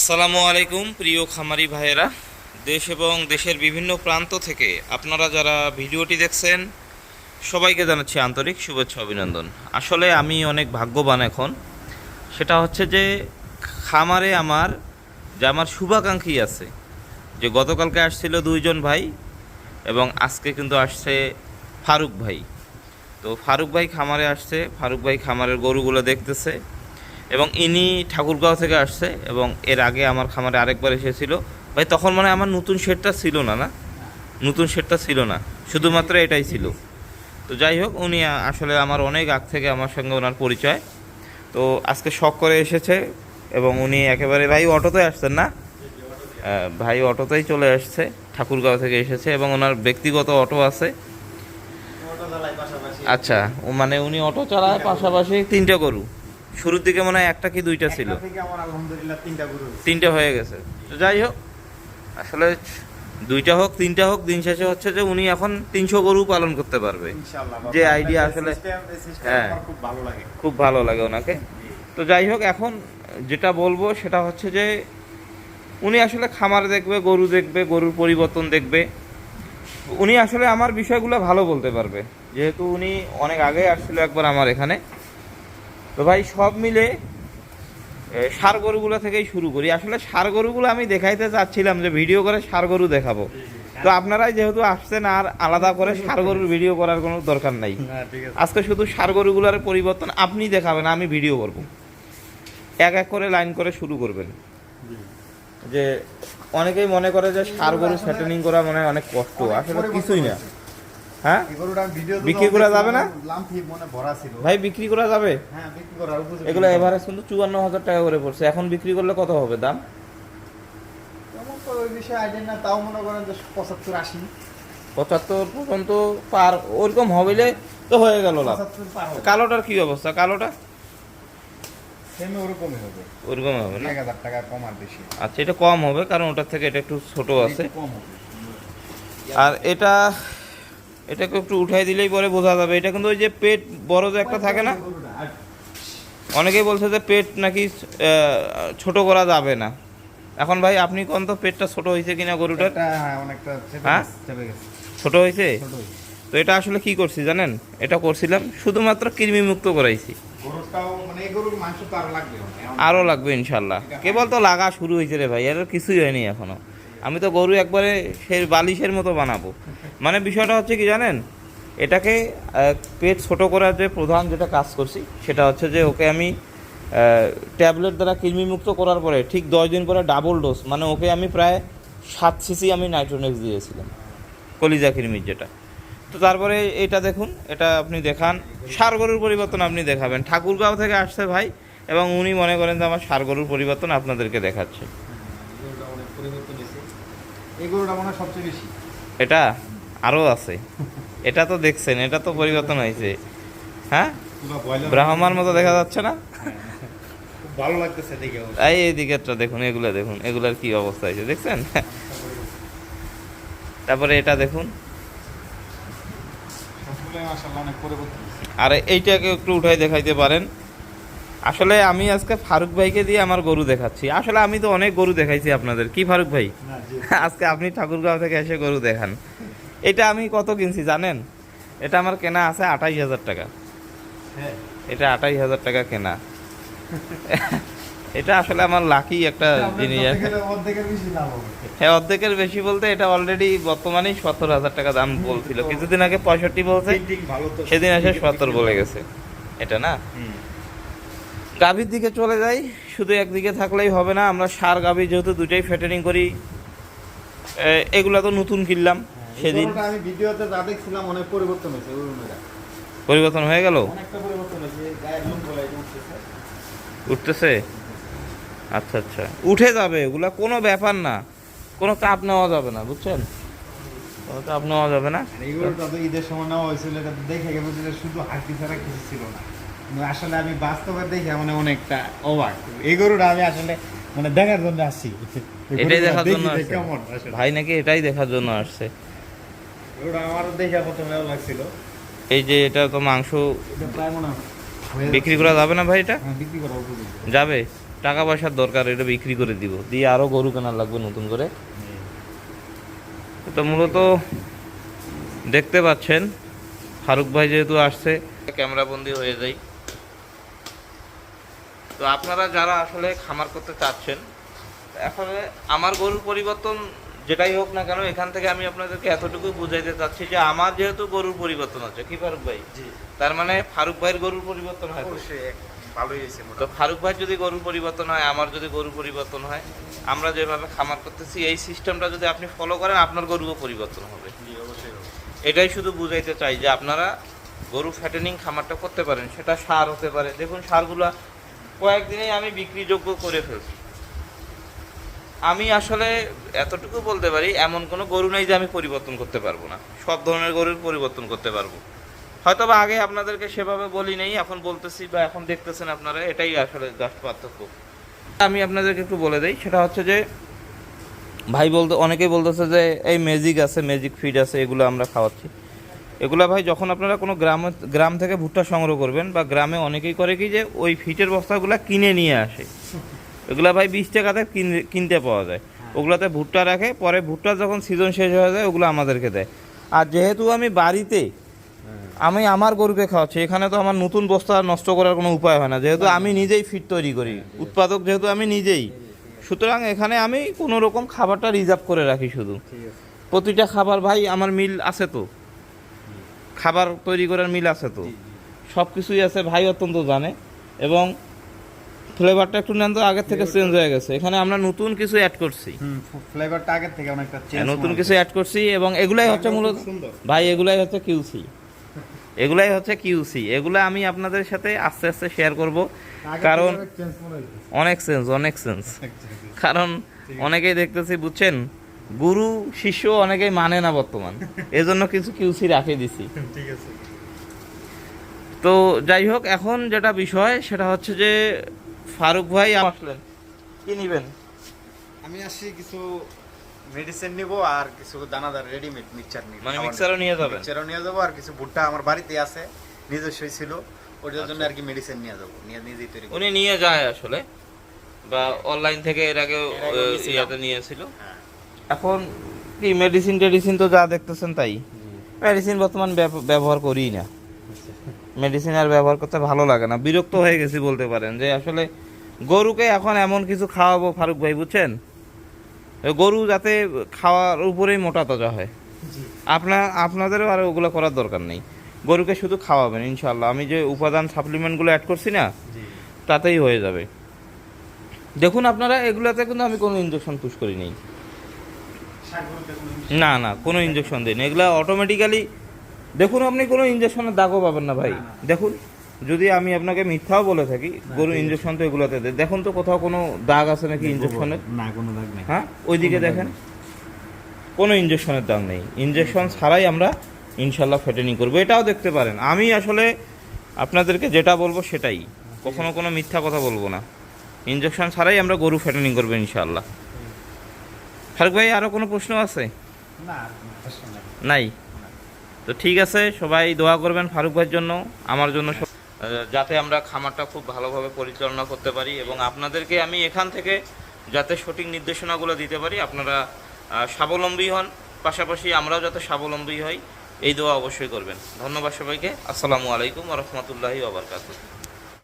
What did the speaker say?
আসসালামু আলাইকুম, প্রিয় খামারি ভাইয়েরা। দেশ এবং দেশের বিভিন্ন প্রান্ত থেকে আপনারা যারা ভিডিওটি দেখছেন, সবাইকে জানাচ্ছি আন্তরিক শুভেচ্ছা অভিনন্দন। আসলে আমি অনেক ভাগ্যবান এখন। সেটা হচ্ছে যে, খামারে আমার, যে আমার শুভাকাঙ্ক্ষী আছে, যে গতকালকে আসছিল দুইজন ভাই এবং আজকে কিন্তু আসছে ফারুক ভাই। তো ফারুক ভাই খামারে আসছে, ফারুক ভাই খামারের গরুগুলো দেখতেছে। এবং ইনি ঠাকুরগাঁও থেকে আসছে এবং এর আগে আমার খামারে আরেকবার এসেছিল। ভাই তখন মানে আমার নতুন শেডটা ছিল না না? নতুন শেডটা ছিল না শুধুমাত্র এটাই ছিল। তো যাই হোক উনি আসলে আমার অনেক আগ থেকে আমার সঙ্গে ওনার পরিচয়। তো আজকে শখ করে এসেছে এবং উনি একেবারে ভাই অটোতে আসছেন না? ভাই অটোতেই চলে আসছে ঠাকুরগাঁও থেকে এসেছে এবং ওনার ব্যক্তিগত অটো আছে। আচ্ছা মানে উনি অটো চালায় পাশাপাশি তিনটে গরু। শুরুর দিকে মনে হয় একটা কি দুইটা ছিল। তিনটা হয়ে গেছে। তো যাই হোক আসলে দুইটা হোক তিনটা হোক দিন শেষে হচ্ছে যে উনি এখন তিনশো গরু পালন করতে পারবে। যে আইডিয়া আসলে- হ্যাঁ। খুব ভালো লাগে। খুব ভালো লাগে ওনাকে। তো যাই হোক এখন যেটা বলব সেটা হচ্ছে যে উনি আসলে খামার দেখবে গরু দেখবে গরুর পরিবর্তন দেখবে। উনি আসলে আমার বিষয়গুলো ভালো বলতে পারবে। যেহেতু উনি অনেক আগে আসছিল একবার আমার এখানে। তো ভাই সব মিলে সার গরুগুলো থেকেই শুরু করি। আসলে ষাঁড় গরুগুলো আমি দেখাইতে চাচ্ছিলাম যে ভিডিও করে সার গরু দেখাবো। তো আপনারাই যেহেতু আসছেন আর আলাদা করে সার গরুর ভিডিও করার কোনো দরকার নাই। আজকে শুধু সার গরুগুলোর পরিবর্তন আপনি দেখাবেন আমি ভিডিও করব। এক এক করে লাইন করে শুরু করবেন। যে অনেকেই মনে করে যে সার গরু সেটেনিং করা মনে হয় অনেক কষ্ট আসলে কিছুই না। হ্যাঁ? বিক্রি করা যাবে না? লাম্পি মনে ভরা ছিল। ভাই বিক্রি করা যাবে? হ্যাঁ এগুলো এভারেজ কিন্তু চুয়ান্ন হাজার টাকা করে পড়ছে। এখন বিক্রি করলে কত হবে দাম? তো ওই বিষয়ে আইডিয়া না তাও মনে করেন পঁচাত্তর আশি। পঁচাত্তর পর্যন্ত পার ওরকম হবিলে তো হয়ে গেল লাভ। পঁচাত্তর পার হবে। কালোটার কি অবস্থা? কালোটা? ওরকমই হবে। ওরকম হবে না? টাকা কম আর বেশি। আচ্ছা এটা কম হবে কারণ ওটার থেকে এটা একটু ছোট আছে। কম হবে। আর এটা এটাকে একটু উঠাই দিলেই পরে বোঝা যাবে। এটা কিন্তু ওই যে পেট বড় যে একটা থাকে না? অনেকেই বলছে যে পেট নাকি ছোট করা যাবে না। এখন ভাই আপনি কোন তো পেটটা ছোট হয়েছে কিনা গরুটার? হ্যাঁ হ্যাঁ? ছোট হয়েছে? তো এটা আসলে কি করছি জানেন? এটা করছিলাম শুধুমাত্র কৃমি মুক্ত করাইছি মানে আরও লাগবে। ইনশাল্লাহ। কেবল তো লাগা শুরু হয়েছে রে ভাই এর কিছুই হয়নি এখনও। আমি তো গরু একবারে সে বালিশের মতো বানাবো। মানে বিষয়টা হচ্ছে কি জানেন? এটাকে পেট ছোট করার যে প্রধান যেটা কাজ করছি, সেটা হচ্ছে যে ওকে আমি ট্যাবলেট দ্বারা কৃমিমুক্ত করার পরে, ঠিক দশ দিন পরে ডাবল ডোজ মানে ওকে আমি প্রায় সাত সিসি আমি নাইট্রোনেক্স দিয়েছিলাম, কলিজা কৃমির যেটা। তো তারপরে এটা দেখুন, এটা আপনি দেখান, সার গরুর পরিবর্তন আপনি দেখাবেন। ঠাকুরগাঁও থেকে আসছে ভাই, এবং উনি মনে করেন যে আমার সার গরুর পরিবর্তন আপনাদেরকে দেখাচ্ছে গরুটা অনেক পরিবর্তন হয়েছে এই গরুটা মনে সবচেয়ে বেশি। এটা? আরও আছে। এটা তো দেখছেন এটা তো পরিবর্তন হয়েছে। হ্যাঁ? ব্রাহ্মার মতো দেখা যাচ্ছে না? ভালো লাগতেছে দেখে। এই এই দিকেরটা দেখুন এগুলো দেখুন এগুলার কি অবস্থা হয়েছে দেখছেন? তারপরে এটা দেখুন। আর এইটাকে একটু উঠাই দেখাইতে পারেন। আসলে আমি আজকে ফারুক ভাইকে দিয়ে আমার গরু দেখাচ্ছি। আসলে আমি তো অনেক গরু দেখাইছি আপনাদের। কি ফারুক ভাই? আজকে আপনি ঠাকুরগাঁও থেকে এসে গরু দেখান। এটা আমি কত কিনছি জানেন? এটা আমার কেনা আছে আঠাইশ হাজার টাকা। হ্যাঁ। এটা আঠাইশ হাজার টাকা কেনা। এটা আসলে আমার লাকি একটা জিনিস। হ্যাঁ অর্ধেকের বেশি বলতে এটা অলরেডি বর্তমানেই সত্তর হাজার টাকা দাম বলছিল। কিছুদিন আগে পঁয়ষট্টি বলছে। সেদিন এসে সত্তর বলে গেছে। এটা না। গাভীর দিকে চলে যাই শুধু একদিকে থাকলেই হবে না আমরা সার গাভী যেহেতু দুটাই ফ্যাটারিং করি এগুলা তো নতুন কিনলাম এই সেদিন। আমি ভিডিওতে যা দেখছিলাম অনেক পরিবর্তন হয়েছে পরিবর্তন হয়ে গেল? উঠতেছে। আচ্ছা আচ্ছা। উঠে যাবে এগুলা কোনো ব্যাপার না কোনো চাপ নেওয়া যাবে না বুঝছেন? কোনো চাপ নেওয়া যাবে না। তো ঈদের সময় নেওয়া হয়েছিল এটা দেখে গেছে শুধু ছাড়া কিছু ছিল না। আসলে আমি বাস্তবে দেখে মানে অনেকটা অবাক। এই গরুটা আমি আসলে মানে দেখার জন্য আসছি। এটাই দেখার জন্য। ভাই নাকি এটাই দেখার জন্য আসছে। গরুটা আমারও দেখে প্রথমে লাগছিল। এই যে এটা তো মাংস মনে বিক্রি করা যাবে না ভাই এটা? হ্যাঁ, বিক্রি করা যাবে। টাকা পয়সার দরকার এটা বিক্রি করে দিব। দিয়ে আরও গরু কেনার লাগবে নতুন করে। তো মূলত দেখতে পাচ্ছেন। ফারুক ভাই যেহেতু আসছে ক্যামেরা বন্দি হয়ে যায় তো আপনারা যারা আসলে খামার করতে চাচ্ছেন আসলে আমার গরুর পরিবর্তন যেটাই হোক না কেন এখান থেকে আমি আপনাদেরকে এতটুকু বুঝাইতে চাচ্ছি যে আমার যেহেতু গরুর পরিবর্তন আছে কি ফারুক ভাই? তার মানে ফারুক ভাইয়ের গরুর পরিবর্তন হয় তো? ভালোই হয়েছে তো ফারুক ভাই যদি গরুর পরিবর্তন হয় আমার যদি গরুর পরিবর্তন হয় আমরা যেভাবে খামার করতেছি এই সিস্টেমটা যদি আপনি ফলো করেন আপনার গরুও পরিবর্তন হবে। এটাই শুধু বুঝাইতে চাই যে আপনারা গরু ফ্যাটেনিং খামারটা করতে পারেন সেটা সার হতে পারে। দেখুন সারগুলো কয়েকদিনেই আমি বিক্রিযোগ্য করে ফেলছি। আমি আসলে এতটুকু বলতে পারি, এমন কোনো গরু নেই যে আমি পরিবর্তন করতে পারব না। সব ধরনের গরুর পরিবর্তন করতে পারব। হয়তো বা আগে আপনাদেরকে সেভাবে বলি নেই, এখন বলতেছি বা এখন দেখতেছেন আপনারা, এটাই আসলে জাস্ট পার্থক্য। আমি আপনাদেরকে একটু বলে দিই, সেটা হচ্ছে যে, ভাই বলতে, অনেকেই বলতেছে যে, এই ম্যাজিক আছে ম্যাজিক ফিড আছে, এগুলো আমরা খাওয়াচ্ছি। এগুলা ভাই যখন আপনারা কোনো গ্রাম গ্রাম থেকে ভুট্টা সংগ্রহ করবেন বা গ্রামে অনেকেই করে কি যে ওই ফিটের বস্তাগুলো কিনে নিয়ে আসে। এগুলা ভাই বিশ টাকাতে কিন- কিনতে পাওয়া যায়। ওগুলাতে ভুট্টা রাখে, পরে ভুট্টা যখন সিজন শেষ হয়ে যায়, ওগুলো আমাদেরকে দেয়। আর যেহেতু আমি বাড়িতে, আমি আমার গরুকে খাওয়াচ্ছি, এখানে তো আমার নতুন বস্তা নষ্ট করার কোনো উপায় হয় না। যেহেতু আমি নিজেই ফিট তৈরি করি, উৎপাদক যেহেতু আমি নিজেই। সুতরাং এখানে আমি কোনো রকম খাবারটা রিজার্ভ করে রাখি শুধু। প্রতিটা খাবার ভাই আমার মিল আছে তো। খাবার তৈরি করার মিল আছে তো। সব কিছুই আছে ভাই অত্যন্ত জানে। এবং ফ্লেভারটা একটু নেন তো আগের থেকে চেঞ্জ হয়ে গেছে। এখানে আমরা নতুন কিছু অ্যাড করছি। ফ্লেভারটা আগের থেকে অনেকটা চেঞ্জ হ্যাঁ, নতুন কিছু অ্যাড করছি এবং এগুলাই হচ্ছে মূলত ভাই এগুলাই হচ্ছে কিউসি এগুলাই হচ্ছে কিউসি এগুলো আমি আপনাদের সাথে আস্তে আস্তে শেয়ার করব। কারণ চেঞ্জ অনেক সেন্স অনেক সেন্স কারণ অনেকেই দেখতেছি বুঝছেন? গুরু শিষ্য অনেকেই মানে না বর্তমান। এজন্য কিছু কিউসি রাখে দিছি। ঠিক আছে। তো যাই হোক এখন যেটা বিষয় সেটা হচ্ছে যে ফারুক ভাই আসলেন। কি নিবেন? আমি আসি কিছু মেডিসিন নিব আর কিছু দানাদার রেডিমেড মিক্সচার নিব। মানে মিক্সারও নিয়ে যাবেন? মিক্সচারও নিয়ে যাব আর কিছু ভুট্টা আমার বাড়িতে আছে নিজস্বই ছিল। ওটার জন্য আর কি মেডিসিন নিয়ে যাব নিয়ে নিজেই তৈরি উনি নিয়ে যায় আসলে বা অনলাইন থেকে এর আগে ইয়াতে নিয়েছিল। হ্যাঁ। এখন কি মেডিসিন টেডিসিন তো যা দেখতেছেন তাই? মেডিসিন বর্তমান ব্যব- ব্যবহার করি না। মেডিসিন আর ব্যবহার করতে ভালো লাগে না। বিরক্ত হয়ে গেছি বলতে পারেন যে আসলে গরুকে এখন এমন কিছু খাওয়াবো ফারুক ভাই বুঝছেন? গরু যাতে খাওয়ার উপরেই মোটা তাজা হয়। আপনার আপনাদেরও আর ওগুলো করার দরকার নেই। গরুকে শুধু খাওয়াবেন ইনশাল্লাহ আমি যে উপাদান সাপ্লিমেন্টগুলো অ্যাড করছি না তাতেই হয়ে যাবে। দেখুন আপনারা এগুলোতে কিন্তু আমি কোনো ইঞ্জেকশন পুশ করি নেই। না না কোনো ইঞ্জেকশন দিন এগুলো অটোমেটিক্যালি দেখুন আপনি কোনো ইঞ্জেকশনের দাগও পাবেন না ভাই। না, না। দেখুন যদি আমি আপনাকে মিথ্যাও বলে থাকি গরু ইঞ্জেকশন তো এগুলোতে দেয়। দেখুন তো কোথাও কোনো দাগ আছে নাকি ইঞ্জেকশনের না কোনো দাগ নেই। হ্যাঁ ওইদিকে দেখেন। কোনো ইঞ্জেকশনের দাগ নেই। ইঞ্জেকশন ছাড়াই আমরা ইনশাল্লাহ ফেটেনিং করব। এটাও দেখতে পারেন। আমি আসলে আপনাদেরকে যেটা বলব সেটাই। কখনো কোনো মিথ্যা কথা বলব না। ইঞ্জেকশন ছাড়াই আমরা গরু ফেটেনিং করব ইনশাল্লাহ। ফারুক ভাই আরও কোনো প্রশ্ন আছে? নেই। তো ঠিক আছে সবাই দোয়া করবেন ফারুক ভাইয়ের জন্য আমার জন্য যাতে আমরা খামারটা খুব ভালোভাবে পরিচালনা করতে পারি এবং আপনাদেরকে আমি এখান থেকে যাতে সঠিক নির্দেশনাগুলো দিতে পারি আপনারা স্বাবলম্বী হন। পাশাপাশি আমরাও যাতে স্বাবলম্বী হই এই দোয়া অবশ্যই করবেন। ধন্যবাদ সবাইকে। আসসালামু আলাইকুম রহমতুল্লাহি ওবরকাতুহ